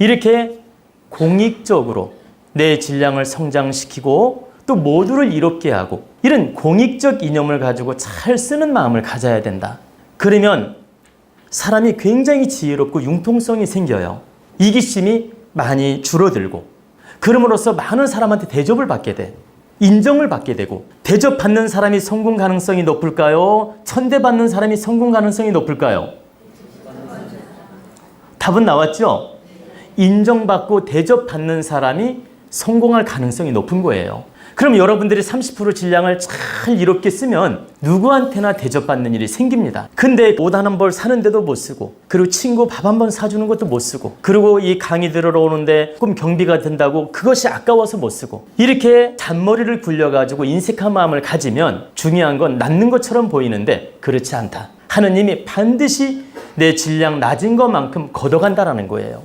이렇게 공익적으로 내 질량을 성장시키고 또 모두를 이롭게 하고 이런 공익적 이념을 가지고 잘 쓰는 마음을 가져야 된다. 그러면 사람이 굉장히 지혜롭고 융통성이 생겨요. 이기심이 많이 줄어들고 그럼으로써 많은 사람한테 대접을 받게 돼. 인정을 받게 되고 대접받는 사람이 성공 가능성이 높을까요? 천대받는 사람이 성공 가능성이 높을까요? 답은 나왔죠? 인정받고 대접받는 사람이 성공할 가능성이 높은 거예요. 그럼 여러분들이 30% 질량을 잘 이롭게 쓰면 누구한테나 대접받는 일이 생깁니다. 근데 옷한벌 사는데도 못 쓰고, 그리고 친구 밥 한 번 사주는 것도 못 쓰고, 그리고 이 강의 들으러 오는데 조금 경비가 든다고 그것이 아까워서 못 쓰고, 이렇게 잔머리를 굴려가지고 인색한 마음을 가지면 중요한 건 낫는 것처럼 보이는데 그렇지 않다. 하느님이 반드시 내 질량 낮은 것만큼 걷어간다라는 거예요.